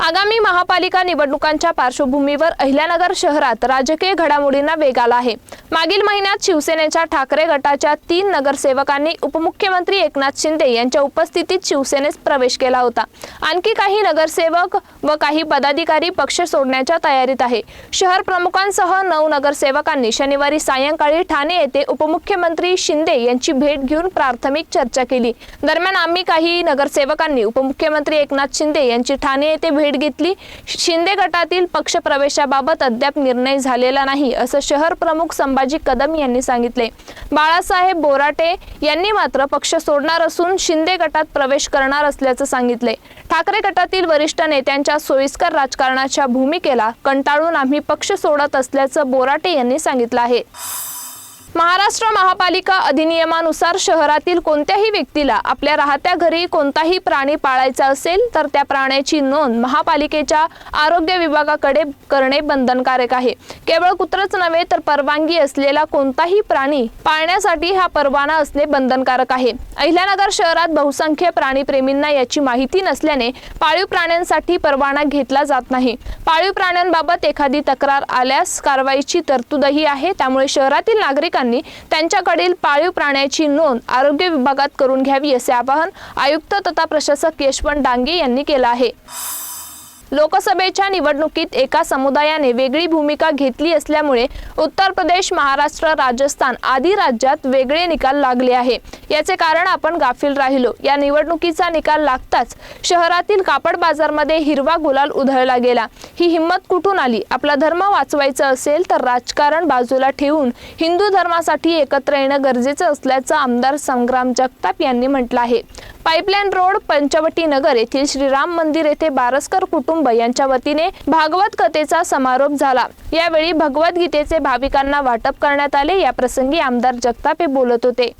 आगामी महापालिका निवडणुकांच्या पार्श्वभूमीवर अहिल्यानगर शहरात राजकीय घडामोडींना वेग आला आहे. मागील महिन्यात शिवसेनेच्या ठाकरे गटाच्या तीन नगरसेवकांनी उपमुख्यमंत्री एकनाथ शिंदे यांच्या उपस्थितीत शिवसेनेत प्रवेश केला होता. आणखी काही नगरसेवक व काही पदाधिकारी पक्ष सोडण्याच्या तयारीत आहे. शहर प्रमुखांसह नऊ नगरसेवकांनी शनिवारी सायंकाळी ठाणे येथे उपमुख्यमंत्री शिंदे यांची भेट घेऊन प्राथमिक चर्चा केली. दरम्यान आम्ही काही नगरसेवकांनी उपमुख्यमंत्री एकनाथ शिंदे यांची ठाणे येथे भेट घेतली. शिंदे गटातील पक्ष प्रवेशाबाबत अद्याप निर्णय झालेला नाही असं शहर प्रमुख संभाजी कदम यांनी सांगितले. बाळासाहेब बोराटे यांनी मात्र पक्ष सोडणार असून शिंदे गटात प्रवेश करणार असल्याचं सांगितले. ठाकरे गटातील वरिष्ठ नेत्यांच्या सोयीस्कर राजकारणाच्या भूमिकेला कंटाळून आम्ही पक्ष सोडत असल्याचं बोराटे यांनी सांगितलं आहे. महाराष्ट्र महापालिका अधिनियमानुसार शहरातील कोणत्याही व्यक्तीला आपल्या राहत्या घरी कोणताही प्राणी पाळायचा असेल तर त्या प्राण्याची नोंद महापालिकेच्या आरोग्य विभागाकडे करणे बंधनकारक आहे. केवळ कुत्रच नव्हे तर परवानगी असलेला कोणताही प्राणी पाळण्यासाठी हा परवाना असणे बंधनकारक आहे. अहिल्यानगर शहरात बहुसंख्य प्राणीप्रेमींना याची माहिती नसल्याने पाळीव प्राण्यांसाठी परवाना घेतला जात नाही. पाळीव प्राण्यांबाबत एखादी तक्रार आल्यास कारवाईची तरतूदही आहे त्यामुळे शहरातील नागरिकांना त्यांच्याकडील पाळीव प्राण्याची नोंद आरोग्य विभागात करून घ्यावी असे आवाहन आयुक्त तथा प्रशासक यशवंत डांगे यांनी केलं आहे. लोकसभेच्या निवडणुकीत एका समुदायाने वेगळी भूमिका घेतली असल्यामुळे उत्तर प्रदेश महाराष्ट्र राजस्थान आदी राज्यात वेगळे निकाल लागले आहे. याचे कारण आपण गाफील राहिलो. या निवडणुकीचा निकाल लागताच शहरातील कापड बाजारमध्ये हिरवा गुलाल उधळला गेला. ही हिंमत कुठून आली? आपला धर्म वाचवायचा असेल तर राजकारण बाजूला ठेवून हिंदू धर्मासाठी एकत्र येणं गरजेचं असल्याचं आमदार संग्राम जगताप यांनी म्हटलं आहे. पाईपलाईन रोड पंचवटी नगर येथील श्रीराम मंदिर येथे बारसकर कुटुंब यांच्या वतीने भागवत कथेचा समारोप झाला. यावेळी भगवद्गीतेचे भाविकांना वाटप करण्यात आले. या प्रसंगी आमदार जगताप हे बोलत होते.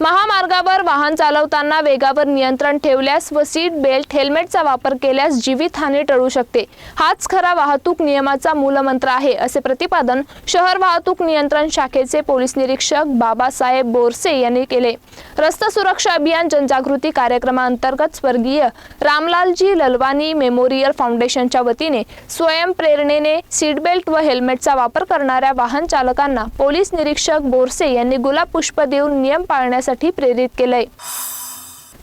महामार्गावर वाहन चालवताना वेगावर नियंत्रण ठेवल्यास व सीट बेल्ट हेल्मेटचा वापर केल्यास जीवितहानी टळू शकते. हाच खरा वाहतूक नियमाचा मूलमंत्र आहे असे प्रतिपादन शहर वाहतूक नियंत्रण शाखेचे पोलीस निरीक्षक बाबासाहेब बोरसे यांनी केले. रस्ता सुरक्षा अभियान जनजागृती कार्यक्रमाअंतर्गत स्वर्गीय रामलालजी ललवानी मेमोरियल फाउंडेशनच्या वतीने स्वयंप्रेरणेने सीट बेल्ट व हेल्मेटचा वापर करणाऱ्या वाहन चालकांना पोलीस निरीक्षक बोरसे यांनी गुलाब पुष्प देऊन नियम पाळण्यास करण्यासाठी प्रेरित केलंय.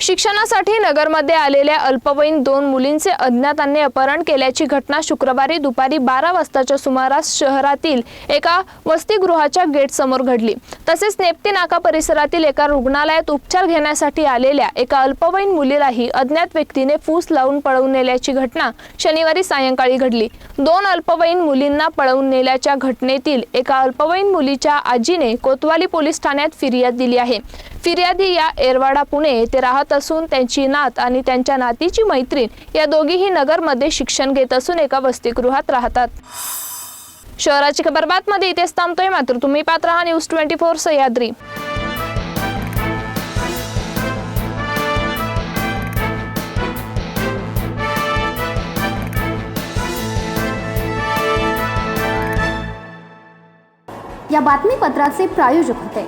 शिक्षणासाठी नगरमध्ये आलेल्या अल्पवयीन दोन मुलींचे अज्ञातांनी अपहरण केल्याची घटना शुक्रवारी दुपारी बारा वाजताच्या सुमारास शहरातील एका वसतिगृहाच्या गेट समोर घडली. तसेच नेप्ती नाका परिसरातील एका रुग्णालयात उपचार घेण्यासाठी आलेल्या एका अल्पवयीन मुलीलाही अज्ञात व्यक्तीने फूस लावून पळवून नेल्याची घटना शनिवारी सायंकाळी घडली. दोन अल्पवयीन मुलींना पळवून नेल्याच्या घटनेतील एका अल्पवयीन मुलीच्या आजीने कोतवाली पोलीस ठाण्यात फिर्याद दिली आहे. फिर्यादी या एरवाडा पुणे येथे राहत असून त्यांची नात आणि त्यांच्या नातीची मैत्रीण या दोघीही नगरमध्ये शिक्षण घेत असून एका वसतिगृहात राहतात. शहराची खबर बातमध्ये इथेच थांबतोय मात्र तुम्ही पात्र हा न्यूज ट्वेंटी फोर सह्याद्री. या बातमीपत्राचे प्रायोजक होते.